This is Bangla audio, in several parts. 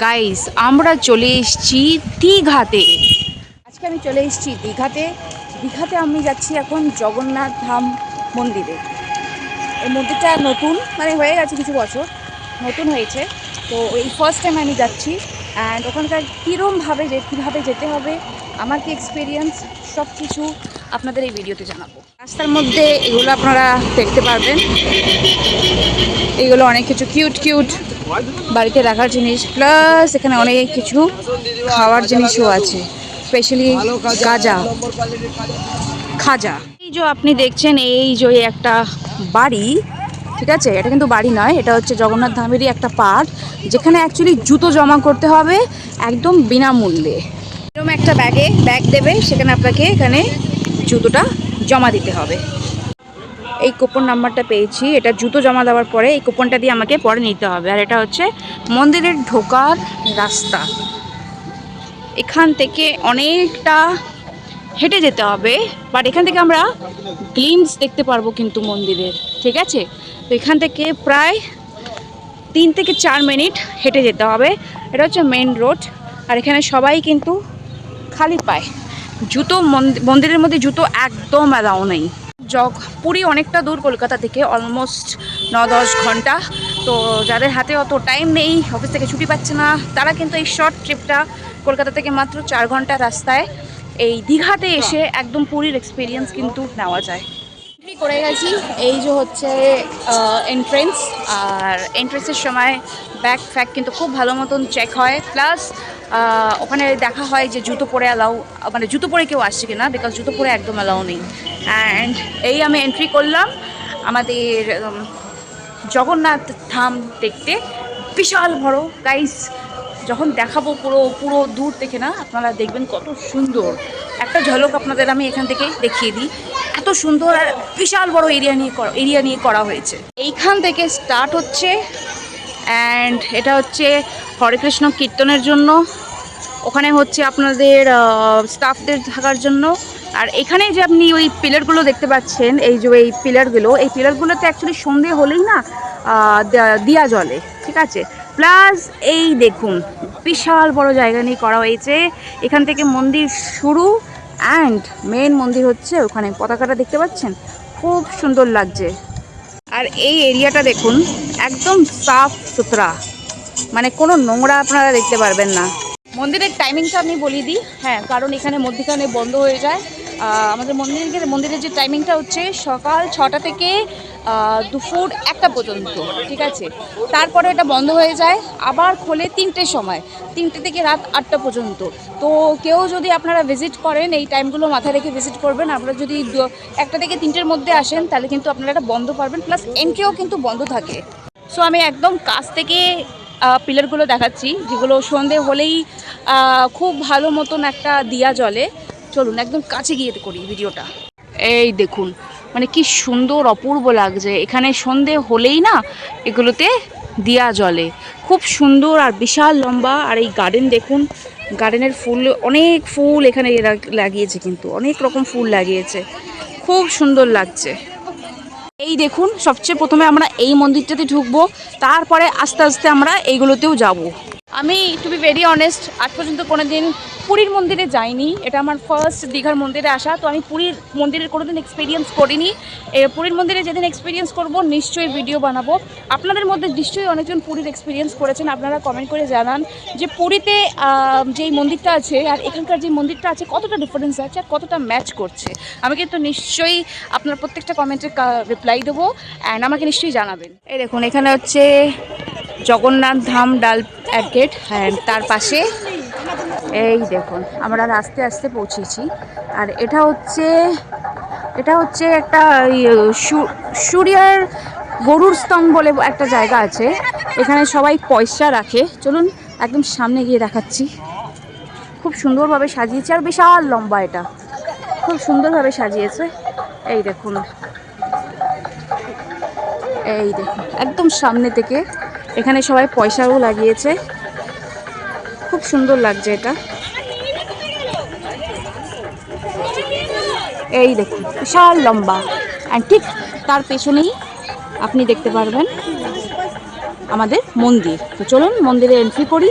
গাইস আমরা চলে এসেছি দীঘাতে। আজকে আমি চলে এসেছি দীঘাতে। দীঘাতে আমি যাচ্ছি এখন জগন্নাথ ধাম মন্দিরে। এই মন্দিরটা নতুন মানে হয়ে গেছে কিছু বছর, নতুন হয়েছে। তো এই ফার্স্ট টাইম আমি যাচ্ছি অ্যান্ড ওখানকার কীরমভাবে যে কীভাবে যেতে হবে, আমার কি এক্সপিরিয়েন্স সব কিছু আপনাদের এই ভিডিওতে জানাব। রাস্তার মধ্যে এগুলো আপনারা দেখতে পারবেন। এগুলো অনেক কিছু কিউট কিউট বাড়িতে রাখার জিনিস প্লাস এখানে অনেক কিছু খাওয়ার জিনিসও আছে স্পেশালি গাজা। খাজা। এই যে আপনি দেখছেন, এই যে একটা বাড়ি, ঠিক আছে? এটা কিন্তু বাড়ি নয়, এটা হচ্ছে জগন্নাথ ধামেরই একটা পার্ট যেখানে অ্যাকচুয়ালি জুতো জমা করতে হবে একদম বিনামূল্যে। এরকম একটা ব্যাগে ব্যাগ দেবে, সেখানে আপনাকে এখানে জুতোটা জমা দিতে হবে। এই কুপন নাম্বারটা পেয়েছি, এটা জুতো জমা দেওয়ার পরে এই কুপনটা দিয়ে আমাকে পরে নিতে হবে। আর এটা হচ্ছে মন্দিরের ঢোকার রাস্তা। এখান থেকে অনেকটা হেঁটে যেতে হবে বাট এখান থেকে আমরা গ্লিমস দেখতে পারব কিন্তু মন্দিরের, ঠিক আছে? তো এখান থেকে প্রায় তিন থেকে চার মিনিট হেঁটে যেতে হবে। এটা হচ্ছে মেন রোড আর এখানে সবাই কিন্তু খালি পায়। জুতো মন্দি- মন্দিরের মধ্যে জুতো একদম অ্যালাউ নেই। জগ পুরী অনেকটা দূর কলকাতা থেকে অলমোস্ট ন দশ ঘণ্টা। তো যাদের হাতে অত টাইম নেই অফিস থেকে ছুটি পাচ্ছে না, তারা কিন্তু এই শর্ট ট্রিপটা কলকাতা থেকে মাত্র চার ঘণ্টা রাস্তায় এই দীঘাতে এসে একদম পুরীর এক্সপিরিয়েন্স কিন্তু নেওয়া যায়। এন্ট্রি করে গেছি, এই যে হচ্ছে এন্ট্রেন্স আর এন্ট্রেন্সের সময় ব্যাগ ফ্যাগ কিন্তু খুব ভালো মতন চেক হয়। প্লাস ওখানে দেখা হয় যে জুতো পরে অ্যালাউ মানে জুতো পরে কেউ আসছে কিনা বিকজ জুতো পরে একদম অ্যালাউ নেই। অ্যান্ড এই আমি এন্ট্রি করলাম। আমাদের জগন্নাথ ধাম দেখতে। বিশাল বড়। গাইস যখন দেখাবো পুরো পুরো দূর থেকে না, আপনারা দেখবেন কত সুন্দর। একটা ঝলক আপনাদের আমি এখান থেকে দেখিয়ে দিই। এত সুন্দর আর বিশাল বড় এরিয়া নিয়ে করা এরিয়া নিয়ে করা হয়েছে। এইখান থেকে স্টার্ট হচ্ছে। অ্যান্ড এটা হচ্ছে হরে কৃষ্ণ কীর্তনের জন্য। ওখানে হচ্ছে আপনাদের স্টাফদের থাকার জন্য। আর এখানে যে আপনি ওই পিলারগুলো দেখতে পাচ্ছেন, এই যে এই পিলারগুলো, এই পিলারগুলোতে অ্যাকচুয়ালি সন্ধে হলেই না দিয়া জলে ঠিক আছে? প্লাস এই দেখুন, বিশাল বড় জায়গা নিয়ে করা হয়েছে। এখান থেকে মন্দির শুরু অ্যান্ড মেন মন্দির হচ্ছে ওখানে পতাকাটা দেখতে পাচ্ছেন? খুব সুন্দর লাগছে। আর এই এরিয়াটা দেখুন, একদম সাফ সুতরা। মানে কোনো নোংরা আপনারা দেখতে পারবেন না। মন্দিরের টাইমিংটা আমি বলিয়ে দিই। হ্যাঁ কারণ এখানে মধ্যখানে বন্ধ হয়ে যায়। আমাদের মন্দিরের মন্দিরের যে টাইমিংটা হচ্ছে সকাল ছটা থেকে দুপুর একটা পর্যন্ত, ঠিক আছে? তারপরে এটা বন্ধ হয়ে যায়, আবার খোলে তিনটের সময়, তিনটে থেকে রাত আটটা পর্যন্ত। তো কেউ যদি আপনারা ভিজিট করেন, এই টাইমগুলো মাথায় রেখে ভিজিট করবেন, আপনারা যদি একটা থেকে তিনটের মধ্যে আসেন, তাহলে কিন্তু আপনারা এটা বন্ধ পারবেন প্লাস এন্ট্রিও কিন্তু বন্ধ থাকে। সো আমি একদম কাছ থেকে পিলারগুলো দেখাচ্ছি, যেগুলো সন্ধে হলেই খুব ভালো মতন একটা দিয়া জলে চলুন, একদম কাছে গিয়ে করি ভিডিওটা। এই দেখুন মানে কি সুন্দর, অপূর্ব লাগছে। এখানে সন্ধে হলেই না, এগুলোতে দিয়া জলে খুব সুন্দর আর বিশাল লম্বা, আর এই গার্ডেন দেখুন গার্ডেনের ফুল, অনেক ফুল এখানে লাগিয়েছে কিন্তু, অনেক রকম ফুল লাগিয়েছে। খুব সুন্দর লাগছে। এই দেখুন, সবচেয়ে প্রথমে আমরা এই মন্দিরটাতে ঢুকবো, তারপরে আস্তে আস্তে আমরা এইগুলোতেও যাব। আমি টু বি ভেরি অনেস্ট আজ পর্যন্ত কোনো দিন পুরীর মন্দিরে যাইনি। এটা আমার ফার্স্ট দীঘার মন্দিরে আসা, তো আমি পুরীর মন্দিরের কোনোদিন এক্সপিরিয়েন্স করিনি। পুরীর মন্দিরে যেদিন এক্সপিরিয়েন্স করব, নিশ্চয়ই ভিডিও বানাবো। আপনাদের মধ্যে নিশ্চয়ই অনেকজন পুরীর এক্সপিরিয়েন্স করেছেন, আপনারা কমেন্ট করে জানান যে পুরীতে যেই মন্দিরটা আছে আর এখানকার যে মন্দিরটা আছে, কতটা ডিফারেন্স আছে আর কতটা ম্যাচ করছে। আমি কিন্তু নিশ্চয়ই আপনার প্রত্যেকটা কমেন্টে রিপ্লাই দেবো অ্যান্ড আমাকে নিশ্চয়ই জানাবেন। এই দেখুন, এখানে হচ্ছে জগন্নাথ ধাম ডাল অ্যাডগেট অ্যান্ড তার পাশে এই দেখুন, আমরা আস্তে আস্তে পৌঁছেছি। আর এটা হচ্ছে এটা হচ্ছে একটা সূর্যের গরুর স্তম্ভ বলে একটা জায়গা আছে। এখানে সবাই পয়সা রাখে। চলুন একদম সামনে গিয়ে দেখাচ্ছি। খুব সুন্দরভাবে সাজিয়েছে, আর বিশাল লম্বা এটা। খুব সুন্দরভাবে সাজিয়েছে। এই দেখুন। এই দেখুন, একদম সামনে থেকে এখানে সবাই পয়সাও লাগিয়েছে। খুব সুন্দর লাগছে এটা। এই দেখুন, বিশাল লম্বা। অ্যান্ড ঠিক তার পেছনেই আপনি দেখতে পারবেন আমাদের মন্দির। তো চলুন মন্দিরে এন্ট্রি করি।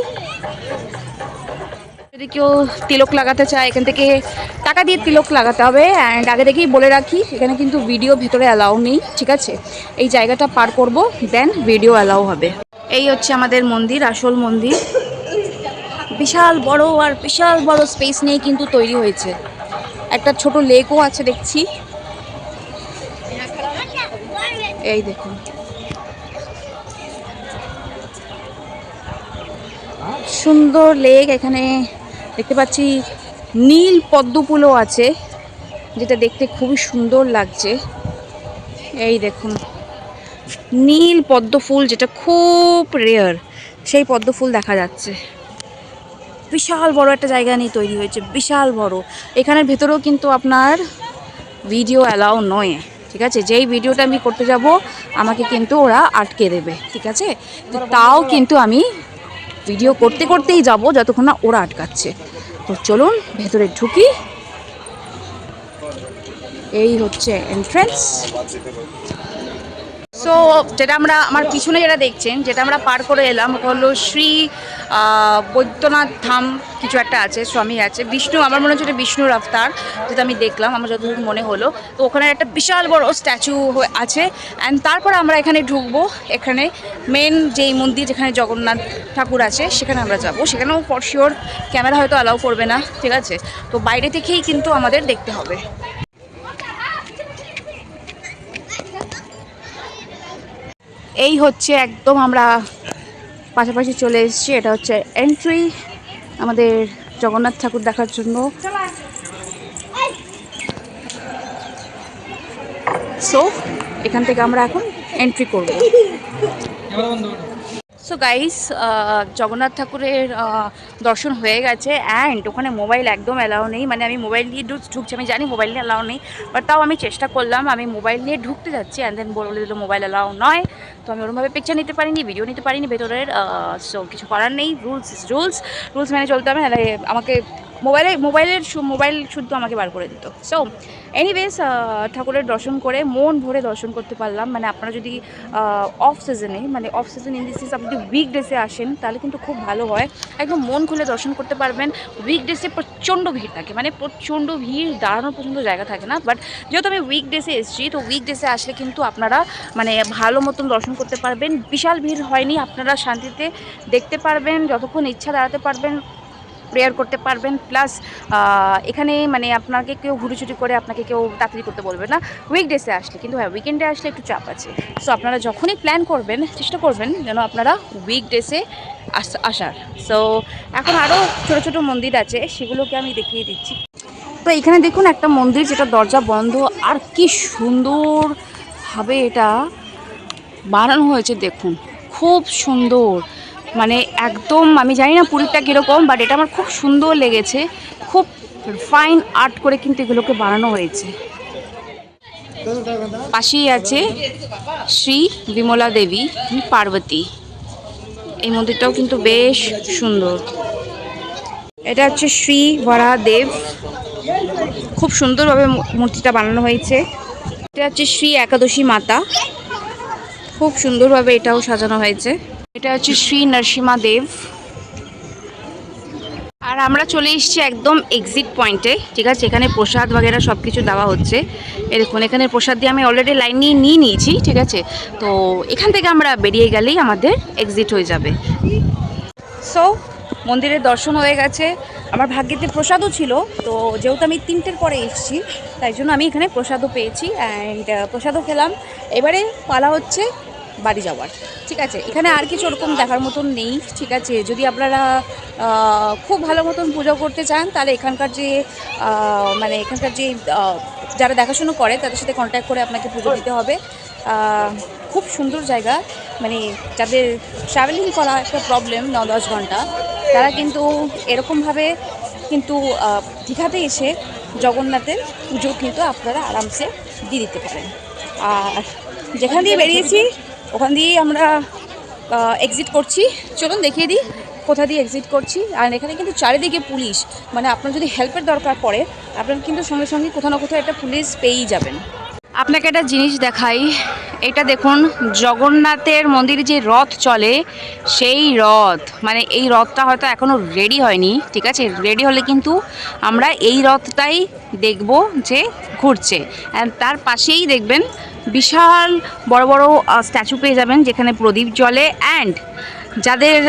যদি কেউ তিলক লাগাতে চায়, এখান থেকে টাকা দিয়ে তিলক লাগাতে হবে। অ্যান্ড আগে থেকেই বলে রাখি, এখানে কিন্তু ভিডিও ভেতরে অ্যালাউ নেই, ঠিক আছে? এই জায়গাটা পার করব দেন ভিডিও অ্যালাউ হবে। এই হচ্ছে আমাদের মন্দির, আসল মন্দির। বিশাল বড় আর বিশাল বড় স্পেস নিয়ে কিন্তু তৈরি হয়েছে। একটা ছোট লেকও আছে দেখছি। এই দেখুন। সুন্দর লেক এখানে দেখতে পাচ্ছি নীল পদ্ম ফুলও আছে, যেটা দেখতে খুবই সুন্দর লাগছে। এই দেখুন। নীল পদ্ম ফুল যেটা খুব রেয়ার সেই পদ্ম ফুল দেখা যাচ্ছে। বিশাল বড় একটা জায়গা নিয়ে তৈরি হয়েছে, বিশাল বড়। এখানের ভেতরেও কিন্তু আপনার ভিডিও অ্যালাউ নয়, ঠিক আছে? যেই ভিডিওটা আমি করতে যাব, আমাকে কিন্তু ওরা আটকে দেবে, ঠিক আছে? তাও কিন্তু আমি ভিডিও করতে করতেই যাব, যতক্ষণ না ওরা আটকাচ্ছে। তো চলুন, ভেতরে ঢুকি। এই হচ্ছে এন্ট্রেন্স সো যেটা আমরা, আমার পিছনে যেটা দেখছেন, যেটা আমরা পার করে এলাম হলো শ্রী বৈদ্যনাথ ধাম কিছু একটা আছে, স্বামী আছে। বিষ্ণু, আমার মনে হচ্ছে এটা বিষ্ণুর আবতার যেটা আমি দেখলাম, আমার যতদূর মনে হলো। তো ওখানে একটা বিশাল বড় স্ট্যাচু আছে। অ্যান্ড তারপর আমরা এখানে ঢুকবো, এখানে মেন যেই মন্দির যেখানে জগন্নাথ ঠাকুর আছে, সেখানে আমরা যাব। সেখানেও ফর শিওর ক্যামেরা হয়তো অ্যালাউ করবে না, ঠিক আছে? তো বাইরে থেকেই কিন্তু আমাদের দেখতে হবে। এই হচ্ছে একদম আমরা পাশাপাশি চলে এসেছি, এটা হচ্ছে এন্ট্রি আমাদের জগন্নাথ ঠাকুর দেখার জন্য। সো এখান থেকে আমরা এখন এন্ট্রি করব। সো গাইস জগন্নাথ ঠাকুরের দর্শন হয়ে গেছে অ্যান্ড ওখানে মোবাইল একদম অ্যালাউ নেই। মানে আমি মোবাইল নিয়ে ঢুক- ঢুকছি। আমি জানি মোবাইল নিয়ে অ্যালাউ নেই বাট তাও আমি চেষ্টা করলাম। আমি মোবাইল নিয়ে ঢুকতে যাচ্ছি অ্যান্ড দেন বলে দিল মোবাইল অ্যালাউ নয়। তো আমি ওরমভাবে পিকচার নিতে পারিনি ভিডিও নিতে পারিনি ভেতরের সো কিছু করার নেই। রুলস রুলস রুলস মেনে চলতে হবে আমাকে মোবাইলে, মোবাইলের মোবাইল শুদ্ধ আমাকে বার করে দিত। সো এনিওয়েজ ঠাকুরের দর্শন করে মন ভরে দর্শন করতে পারলাম। মানে আপনারা যদি অফ সিজনে মানে off season in this is আপনি উইক ডেসে আসেন, তাহলে কিন্তু খুব ভালো হয়। একদম মন খুলে দর্শন করতে পারবেন। উইক ডেসে প্রচণ্ড ভিড় থাকে। মানে প্রচণ্ড ভিড় দাঁড়ানোর পর্যন্ত জায়গা থাকে না। বাট যেহেতু আমি উইক ডেসে এসেছি, তো উইক ডেসে আসলে কিন্তু আপনারা মানে ভালো মতন দর্শন করতে পারবেন। বিশাল ভিড় হয়নি। আপনারা শান্তিতে দেখতে পারবেন, যতক্ষণ ইচ্ছা দাঁড়াতে পারবেন। প্রেয়ার করতে পারবেন প্লাস এখানে মানে আপনাকে কেউ ঘুরিছুটি করে আপনাকে কেউ তাড়াতাড়ি করতে বলবে না। উইকডেসে আসলে, কিন্তু হ্যাঁ উইকেন্ডে আসলে একটু চাপ আছে। সো আপনারা যখনই প্ল্যান করবেন, চেষ্টা করবেন যেন আপনারা উইকডেসে আসার। সো এখন আরও ছোটো ছোটো মন্দির আছে, সেগুলোকে আমি দেখিয়ে দিচ্ছি। তো এখানে দেখুন একটা মন্দির, যেটা দরজা বন্ধ, আর কি সুন্দরভাবে এটা বানানো হয়েছে, দেখুন। খুব সুন্দর। মানে একদম, আমি জানি না পুরীটা কীরকম বাট এটা আমার খুব সুন্দর লেগেছে। খুব ফাইন আর্ট করে কিন্তু এগুলোকে বানানো হয়েছে। পাশেই আছে শ্রী বিমলা দেবী পার্বতী। এই মন্দিরটাও কিন্তু বেশ সুন্দর। এটা হচ্ছে শ্রী বরাহ দেব খুব সুন্দরভাবে মূর্তিটা বানানো হয়েছে। এটা হচ্ছে শ্রী একাদশী মাতা। খুব সুন্দরভাবে এটাও সাজানো হয়েছে। এটা হচ্ছে শ্রী নরসিমা দেব। আর আমরা চলে এসেছি একদম এক্সিট পয়েন্টে ঠিক আছে? এখানে প্রসাদ বগেরা সব কিছু দেওয়া হচ্ছে। এ দেখুন এখানে প্রসাদ দিয়ে আমি অলরেডি লাইন নিয়ে নিয়ে নিয়েছি, ঠিক আছে? তো এখান থেকে আমরা বেরিয়ে গেলেই আমাদের এক্সিট হয়ে যাবে। সো মন্দিরের দর্শন হয়ে গেছে। আমার ভাগ্যেতে প্রসাদও ছিল। তো যেহেতু আমি তিনটের পরে এসেছি, তাই জন্য আমি এখানে প্রসাদও পেয়েছি। অ্যান্ড প্রসাদও খেলাম। এবারে পালা হচ্ছে বাড়ি যাওয়ার। ঠিক আছে? এখানে আর কিছু ওরকম দেখার মতন নেই, ঠিক আছে? যদি আপনারা খুব ভালো মতন পুজো করতে চান, তাহলে এখানকার যে মানে এখানকার যে যারা দেখাশুনো করে, তাদের সাথে কন্ট্যাক্ট করে আপনাকে পুজো দিতে হবে। খুব সুন্দর জায়গা। মানে যাদের ট্রাভেলিং করা একটা প্রবলেম ন দশ ঘণ্টা, তারা কিন্তু এরকমভাবে কিন্তু দীঘাতে এসে জগন্নাথের পুজো কিন্তু আপনারা আরামসে দিয়ে দিতে পারেন। আর যেখান দিয়ে বেরিয়েছি ওখান দিয়েই আমরা এক্সিট করছি। চলুন দেখিয়ে দিই কোথা দিয়ে এক্সিট করছি। আর এখানে কিন্তু চারিদিকে পুলিশ। মানে আপনার যদি হেল্পের দরকার পড়ে, আপনার কিন্তু সঙ্গে সঙ্গে কোথাও না কোথাও একটা পুলিশ পেয়েই যাবেন। আপনাকে একটা জিনিস দেখাই। এটা দেখুন, জগন্নাথের মন্দিরে যে রথ চলে, সেই রথ। মানে এই রথটা হয়তো এখনও রেডি হয়নি, ঠিক আছে? রেডি হলে কিন্তু আমরা এই রথটাই দেখব যে ঘুরছে। তার পাশেই দেখবেন বিশাল বড় বড় স্ট্যাচু পেয়ে যাবেন যেখানে প্রদীপ জ্বলে অ্যান্ড যাদের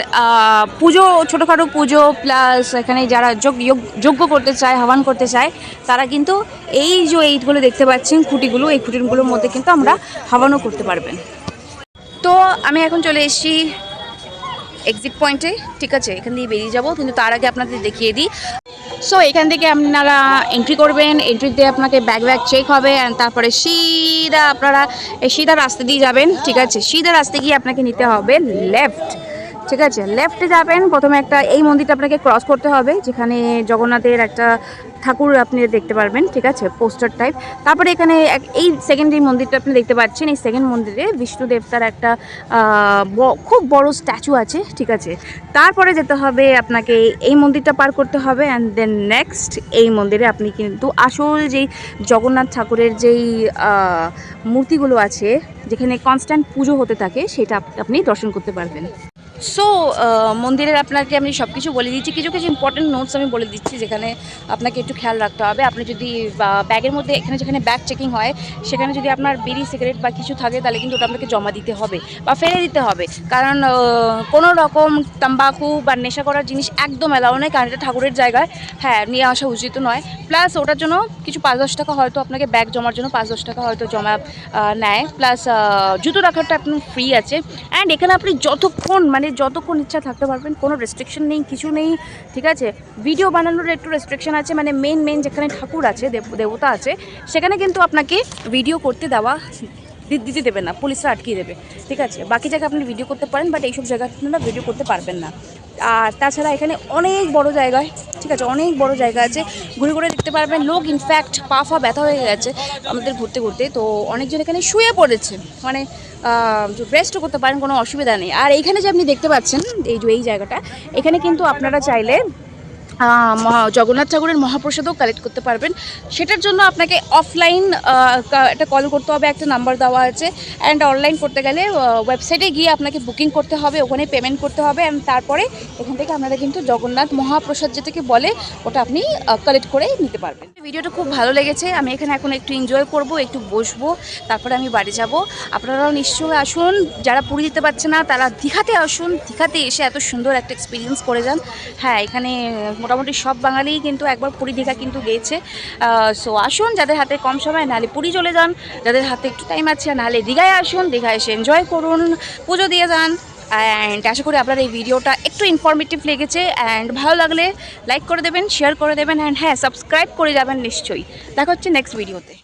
পুজো, ছোটোখাটো পুজো প্লাস এখানে যারা যোগ্য করতে চায় হবান করতে চায়, তারা কিন্তু এই যে এইগুলো দেখতে পাচ্ছেন, খুঁটিগুলো, এই খুঁটিগুলোর মধ্যে কিন্তু আমরা হবানও করতে পারবেন। তো আমি এখন চলে এসেছি এক্সিট পয়েন্টে ঠিক আছে, এখান দিয়ে বেরিয়ে যাব, কিন্তু তার আগে আপনাদের দেখিয়ে দিই। সো এখান থেকে আপনারা এন্ট্রি করবেন এন্ট্রি দিয়ে আপনাকে ব্যাগ ব্যাগ চেক হবে অ্যান্ড তারপরে সিধা আপনারা সিধা রাস্তা দিয়ে যাবেন, ঠিক আছে? সিধা রাস্তা গিয়ে আপনাকে নিতে হবে লেফট ঠিক আছে? লেফটে যাবেন, প্রথমে একটা, এই মন্দিরটা আপনাকে ক্রস করতে হবে, যেখানে জগন্নাথের একটা ঠাকুর আপনি দেখতে পারবেন, ঠিক আছে? পোস্টার টাইপ তারপরে এখানে এই সেকেন্ড এই মন্দিরটা আপনি দেখতে পাচ্ছেন। এই সেকেন্ড মন্দিরে বিষ্ণু দেবতার একটা খুব বড় স্ট্যাচু আছে, ঠিক আছে? তারপরে যেতে হবে আপনাকে এই মন্দিরটা পার করতে হবে অ্যান্ড দেন নেক্সট এই মন্দিরে আপনি কিন্তু আসল যেই জগন্নাথ ঠাকুরের যেই মূর্তিগুলো আছে, যেখানে কনস্ট্যান্ট পুজো হতে থাকে, সেটা আপনি দর্শন করতে পারবেন। সো মন্দিরের আপনাকে আমি সব কিছু বলে দিচ্ছি। কিছু কিছু ইম্পর্টেন্ট নোটস আমি বলে দিচ্ছি যেখানে আপনাকে একটু খেয়াল রাখতে হবে। আপনি যদি ব্যাগের মধ্যে এখানে যেখানে ব্যাগ চেকিং হয়, সেখানে যদি আপনার বিড়ি সিগারেট বা কিছু থাকে, তাহলে কিন্তু ওটা আপনাকে জমা দিতে হবে বা ফেলে দিতে হবে। কারণ কোনো রকম তাম্বাকু বা নেশা করার জিনিস একদম এলাও নয়, কারণ এটা ঠাকুরের জায়গায় হ্যাঁ নিয়ে আসা উচিত নয়। প্লাস ওটার জন্য কিছু পাঁচ দশ টাকা হয়তো আপনাকে ব্যাগ জমার জন্য পাঁচ দশ টাকা হয়তো জমা নেয়। প্লাস জুতো রাখারটা আপনার ফ্রি আছে। অ্যান্ড এখানে আপনি যতক্ষণ মানে যতক্ষণ ইচ্ছা থাকতে পারবেন, কোনো রেস্ট্রিকশন নেই, কিছু নেই, ঠিক আছে? ভিডিও বানানোর একটু রেস্ট্রিকশন আছে মানে মেন মেন যেখানে ঠাকুর আছে, দেব- দেবতা আছে, সেখানে কিন্তু আপনাকে ভিডিও করতে দেওয়া দিতে দেবে না, পুলিশরা আটকিয়ে দেবে, ঠিক আছে? বাকি জায়গায় আপনি ভিডিও করতে পারেন বাট এইসব জায়গায় আপনারা ভিডিও করতে পারবেন না। আর তাছাড়া এখানে অনেক বড় জায়গায়, ঠিক আছে? অনেক বড় জায়গা আছে, ঘুরে ঘুরে দেখতে পারবেন। লোক ইনফ্যাক্ট পা, ফা ব্যথা হয়ে গেছে আমাদের ঘুরতে ঘুরতে, তো অনেকজন এখানে শুয়ে পড়েছে মানে রেস্টও করতে পারেন, কোনো অসুবিধা নেই। আর এইখানে যে আপনি দেখতে পাচ্ছেন, এই যে এই জায়গাটা, এখানে কিন্তু আপনারা চাইলে জগন্নাথ ঠাকুরের মহাপ্রসাদও কালেক্ট করতে পারবেন। সেটার জন্য আপনাকে অফলাইন একটা কল করতে হবে, একটা নাম্বার দেওয়া আছে। অ্যান্ড অনলাইন করতে গেলে ওয়েবসাইটে গিয়ে আপনাকে বুকিং করতে হবে, ওখানে পেমেন্ট করতে হবে। অ্যান্ড তারপরে এখান থেকে আপনারা কিন্তু জগন্নাথ মহাপ্রসাদ যেটাকে বলে, ওটা আপনি কালেক্ট করে নিতে পারবেন। ভিডিওটা খুব ভালো লেগেছে। আমি এখানে এখন একটু এনজয় করব, একটু বসবো, তারপরে আমি বাড়ি যাব। আপনারাও নিশ্চয়ই আসুন। যারা পুরী যেতে পারছে না, তারা দীঘাতে আসুন। দীঘাতে এসে এত সুন্দর একটা এক্সপিরিয়েন্স করে যান। হ্যাঁ এখানে মোটামুটি সব বাঙালিই কিন্তু একবার পুরী দীঘা কিন্তু গেছে। সো আসুন, যাদের হাতে কম সময়, নাহলে পুরী চলে যান। যাদের হাতে একটু টাইম আছে, নাহলে দীঘায় আসুন, দীঘায় এসে এনজয় করুন, পুজো দিয়ে যান। অ্যান্ড আশা করি আপনার এই ভিডিওটা একটু ইনফরমেটিভ লেগেছে। অ্যান্ড ভালো লাগলে লাইক করে দেবেন শেয়ার করে দেবেন। অ্যান্ড হ্যাঁ সাবস্ক্রাইব করে যাবেন নিশ্চয়ই। দেখা হচ্ছে নেক্সট ভিডিওতে